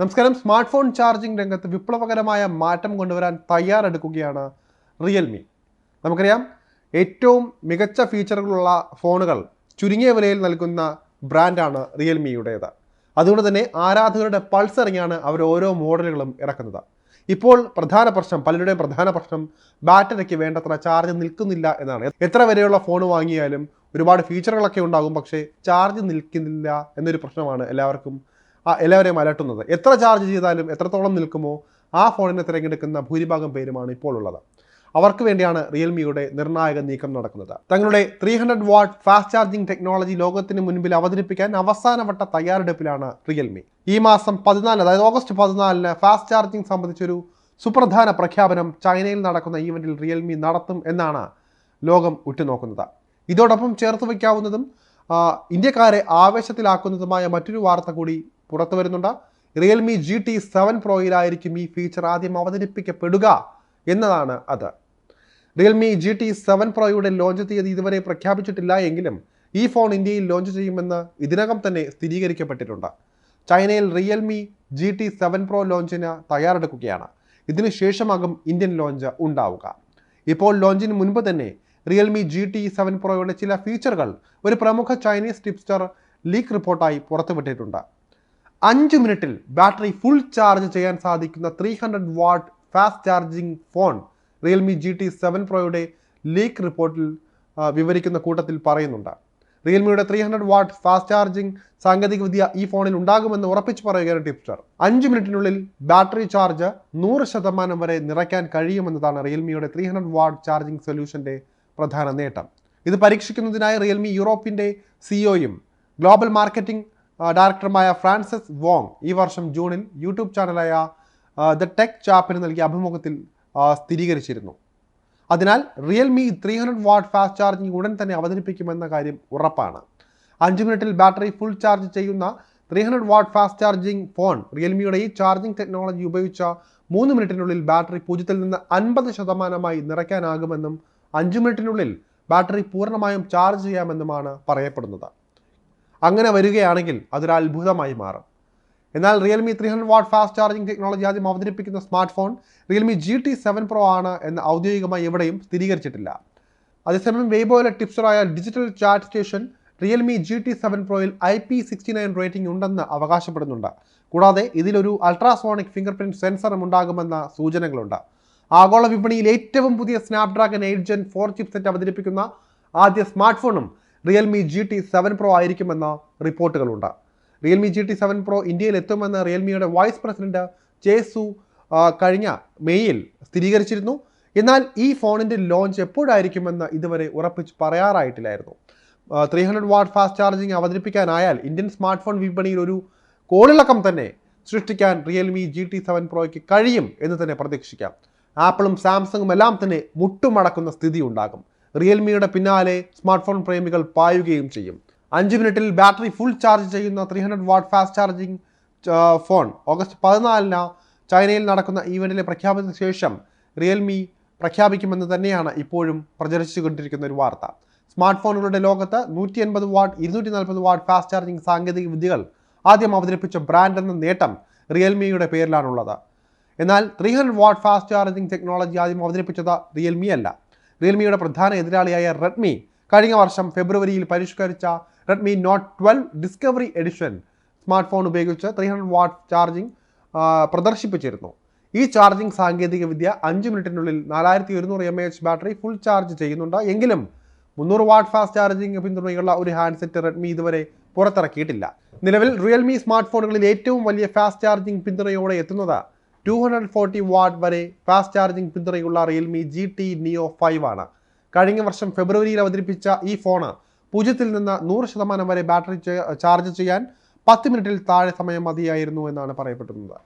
നമസ്കാരം. Smart phone charging രംഗത്ത് വിപ്ലവകരമായ മാറ്റം കൊണ്ടുവരാൻ തയ്യാറെടുക്കുകയാണ് റിയൽമി. നമുക്കറിയാം ഏറ്റവും മികച്ച ഫീച്ചറുകളുള്ള ഫോണുകൾ ചുരുങ്ങിയ വിലയിൽ നൽകുന്ന ബ്രാൻഡാണ് റിയൽമിയുടേത്. അതുകൊണ്ട് തന്നെ ആരാധകരുടെ പൾസ് ഇറങ്ങിയാണ് അവർ ഓരോ മോഡലുകളും ഇറക്കുന്നത്. ഇപ്പോൾ പ്രധാന പ്രശ്നം പലരുടെയും പ്രധാന പ്രശ്നം ബാറ്ററിക്ക് വേണ്ടത്ര ചാർജ് നിൽക്കുന്നില്ല എന്നാണ്. എത്ര വരെയുള്ള ഫോൺ വാങ്ങിയാലും ഒരുപാട് ഫീച്ചറുകളൊക്കെ ഉണ്ടാകും പക്ഷേ ചാർജ് നിൽക്കുന്നില്ല എന്നൊരു പ്രശ്നമാണ് എല്ലാവർക്കും എല്ലാവരെയും അലട്ടുന്നത്. എത്ര ചാർജ് ചെയ്താലും എത്രത്തോളം നിൽക്കുമോ ആ ഫോണിനെ തിരഞ്ഞെടുക്കുന്ന ഭൂരിഭാഗം പേരുമാണ് ഇപ്പോൾ ഉള്ളത് അവർക്ക് വേണ്ടിയാണ് റിയൽമിയുടെ നിർണായക നീക്കം നടക്കുന്നത്. തങ്ങളുടെ three hundred watt fast charging technology ലോകത്തിന് മുൻപിൽ അവതരിപ്പിക്കാൻ അവസാനവട്ട തയ്യാറെടുപ്പിലാണ് റിയൽമി ഈ മാസം പതിനാല് അതായത് ഓഗസ്റ്റ് പതിനാലിന് ഫാസ്റ്റ് ചാർജിംഗ് സംബന്ധിച്ചൊരു സുപ്രധാന പ്രഖ്യാപനം ചൈനയിൽ നടക്കുന്ന ഈവന്റിൽ റിയൽമി നടത്തും എന്നാണ് ലോകം ഉറ്റുനോക്കുന്നത്. ഇതോടൊപ്പം ചേർത്ത് വയ്ക്കാവുന്നതും ഇന്ത്യക്കാരെ ആവേശത്തിലാക്കുന്നതുമായ മറ്റൊരു വാർത്ത കൂടി പുറത്തു വരുന്നുണ്ട്. റിയൽമി ജി ടി സെവൻ പ്രോയിലായിരിക്കും ഈ ഫീച്ചർ ആദ്യം അവതരിപ്പിക്കപ്പെടുക എന്നതാണ് അത്. റിയൽമി ജി ടി സെവൻ പ്രോയുടെ ലോഞ്ച് തീയതി ഇതുവരെ പ്രഖ്യാപിച്ചിട്ടില്ല എങ്കിലും ഈ ഫോൺ ഇന്ത്യയിൽ ലോഞ്ച് ചെയ്യുമെന്ന് ഇതിനകം തന്നെ സ്ഥിരീകരിക്കപ്പെട്ടിട്ടുണ്ട്. ചൈനയിൽ Realme G T seven pro ലോഞ്ചിന് തയ്യാറെടുക്കുകയാണ്. ഇതിനു ശേഷമാകും ഇന്ത്യൻ ലോഞ്ച് ഉണ്ടാവുക. ഇപ്പോൾ ലോഞ്ചിന് മുൻപ് തന്നെ റിയൽമി ജി ടി സെവൻ പ്രോയുടെ ചില ഫീച്ചറുകൾ ഒരു പ്രമുഖ ചൈനീസ് ടിപ്സ്റ്റർ ലീക്ക് റിപ്പോർട്ടായി പുറത്തുവിട്ടിട്ടുണ്ട്. അഞ്ച് മിനിറ്റിൽ ബാറ്ററി ഫുൾ ചാർജ് ചെയ്യാൻ സാധിക്കുന്ന three hundred watt fast charging phone Realme G T seven പ്രോയുടെ leak റിപ്പോർട്ടിൽ വിവരിക്കുന്ന കൂട്ടത്തിൽ പറയുന്നുണ്ട്. റിയൽമിയുടെ three hundred watt fast charging സാങ്കേതികവിദ്യ ഈ ഫോണിൽ ഉണ്ടാകുമെന്ന് ഉറപ്പിച്ചു പറയുകയാണ് ടിപ്സ്റ്റർ അഞ്ച് മിനിറ്റിനുള്ളിൽ ബാറ്ററി ചാർജ് നൂറ് ശതമാനം വരെ നിറയ്ക്കാൻ കഴിയുമെന്നതാണ് റിയൽമിയുടെ ത്രീ ഹൺഡ്രഡ് വാട്ട് ചാർജിംഗ് സൊല്യൂഷന്റെ പ്രധാന നേട്ടം. ഇത് പരീക്ഷിക്കുന്നതിനായി റിയൽമി യൂറോപ്പിന്റെ സിഒയും ഗ്ലോബൽ മാർക്കറ്റിംഗ് ഡയറക്ടറുമായ ഫ്രാൻസിസ് വോങ് ഈ വർഷം ജൂണിൽ യൂട്യൂബ് ചാനലായ ദ ടെക് ചാപ്പിന് നൽകിയ അഭിമുഖത്തിൽ സ്ഥിരീകരിച്ചിരുന്നു. അതിനാൽ Realme three hundred watt fast charging ഉടൻ തന്നെ അവതരിപ്പിക്കുമെന്ന കാര്യം ഉറപ്പാണ്. അഞ്ച് മിനിറ്റിൽ ബാറ്ററി ഫുൾ ചാർജ് ചെയ്യുന്ന three hundred watt fast charging phone റിയൽമിയുടെ ഈ ചാർജിംഗ് ടെക്നോളജി ഉപയോഗിച്ച മൂന്ന് മിനിറ്റിനുള്ളിൽ ബാറ്ററി പൂജ്യത്തിൽ നിന്ന് അൻപത് ശതമാനമായി നിറയ്ക്കാനാകുമെന്നും അഞ്ച് മിനിറ്റിനുള്ളിൽ ബാറ്ററി പൂർണമായും ചാർജ് ചെയ്യാമെന്നുമാണ് പറയപ്പെടുന്നത്. അങ്ങനെ വരികയാണെങ്കിൽ അതൊരു അത്ഭുതമായി മാറും. എന്നാൽ Realme three hundred watt fast charging technology ആദ്യം അവതരിപ്പിക്കുന്ന smart phone Realme G T seven pro ആണ് എന്ന് ഔദ്യോഗികമായി എവിടെയും സ്ഥിരീകരിച്ചിട്ടില്ല. അതേസമയം വെയ്ബോയിലെ ടിപ്സറായ Digital Charge Station Realme G T seven പ്രോയിൽ I P sixty nine rating ഉണ്ടെന്ന് അവകാശപ്പെടുന്നുണ്ട്. കൂടാതെ ഇതിലൊരു അൾട്രാസോണിക് ഫിംഗർ പ്രിന്റ് സെൻസറും ഉണ്ടാകുമെന്ന സൂചനകളുണ്ട്. ആഗോള വിപണിയിൽ ഏറ്റവും പുതിയ Snapdragon eight gen four chipset അവതരിപ്പിക്കുന്ന ആദ്യ സ്മാർട്ട് ഫോണും Realme G T seven pro ആയിരിക്കുമെന്ന റിപ്പോർട്ടുകളുണ്ട്. Realme G T seven pro ഇന്ത്യയിൽ എത്തുമെന്ന് റിയൽമിയുടെ വൈസ് പ്രസിഡന്റ് ചേസു കഴിഞ്ഞ മെയ്യിൽ സ്ഥിരീകരിച്ചിരുന്നു. എന്നാൽ ഈ ഫോണിന്റെ ലോഞ്ച് എപ്പോഴായിരിക്കുമെന്ന് ഇതുവരെ ഉറപ്പിച്ച് പറയാറായിട്ടില്ലായിരുന്നു. Three hundred watt fast charging അവതരിപ്പിക്കാനായാൽ Indian smart phone വിപണിയിൽ ഒരു കോളിളക്കം തന്നെ സൃഷ്ടിക്കാൻ റിയൽമി ജി ടി സെവൻ പ്രോയ്ക്ക് കഴിയും എന്ന് തന്നെ പ്രതീക്ഷിക്കാം. ആപ്പിളും സാംസങ്ങും എല്ലാം തന്നെ മുട്ടുമടക്കുന്ന സ്ഥിതി ഉണ്ടാകും. റിയൽമിയുടെ പിന്നാലെ സ്മാർട്ട് ഫോൺ പ്രേമികൾ പായുകയും ചെയ്യും. അഞ്ച് മിനിറ്റിൽ ബാറ്ററി ഫുൾ ചാർജ് ചെയ്യുന്ന three hundred watt fast charging phone. August പതിനാലിന് ചൈനയിൽ നടക്കുന്ന ഈവന്റിലെ പ്രഖ്യാപനത്തിന് ശേഷം റിയൽമി പ്രഖ്യാപിക്കുമെന്ന് തന്നെയാണ് ഇപ്പോഴും പ്രചരിച്ചുകൊണ്ടിരിക്കുന്ന ഒരു വാർത്ത. സ്മാർട്ട് ഫോണുകളുടെ ലോകത്ത് നൂറ്റി എൺപത് വാട്ട് ഇരുന്നൂറ്റി നാൽപ്പത് വാട്ട് ഫാസ്റ്റ് ചാർജിംഗ് സാങ്കേതിക വിദ്യകൾ ആദ്യം അവതരിപ്പിച്ച ബ്രാൻഡ് എന്ന നേട്ടം റിയൽമിയുടെ പേരിലാണുള്ളത്. എന്നാൽ three hundred watt fast charging technology ആദ്യം അവതരിപ്പിച്ചത് റിയൽമി അല്ല റിയൽമിയുടെ പ്രധാന എതിരാളിയായ റെഡ്മി കഴിഞ്ഞ വർഷം ഫെബ്രുവരിയിൽ പരിഷ്കരിച്ച Redmi note twelve discovery edition smart phone ഉപയോഗിച്ച് ത്രീ ഹൺഡ്രഡ് വാട്ട് ചാർജിംഗ് പ്രദർശിപ്പിച്ചിരുന്നു. ഈ ചാർജിംഗ് സാങ്കേതികവിദ്യ അഞ്ച് മിനിറ്റിനുള്ളിൽ നാലായിരത്തി ഒരുന്നൂറ് M H battery full charge ചെയ്യുന്നുണ്ട്. എങ്കിലും മുന്നൂറ് വാട്ട് ഫാസ്റ്റ് ചാർജിംഗ് പിന്തുണയുള്ള ഒരു ഹാൻഡ്സെറ്റ് റെഡ്മി ഇതുവരെ പുറത്തിറക്കിയിട്ടില്ല. നിലവിൽ റിയൽമി സ്മാർട്ട് ഫോണുകളിൽ ഏറ്റവും വലിയ ഫാസ്റ്റ് ചാർജിംഗ് പിന്തുണയോടെ എത്തുന്നത് ടു ഹൺഡ്രഡ് ഫോർട്ടി വാട്ട് വരെ ഫാസ്റ്റ് ചാർജിംഗ് പിന്തുണയുള്ള Realme G T neo five ആണ്. കഴിഞ്ഞ വർഷം ഫെബ്രുവരിയിൽ അവതരിപ്പിച്ച ഈ ഫോണ് പൂജ്യത്തിൽ നിന്ന് നൂറ് ശതമാനം വരെ ബാറ്ററി ചാർജ് ചെയ്യാൻ പത്ത് മിനിറ്റിൽ താഴെ സമയം മതിയായിരുന്നു എന്നാണ് പറയപ്പെടുന്നത്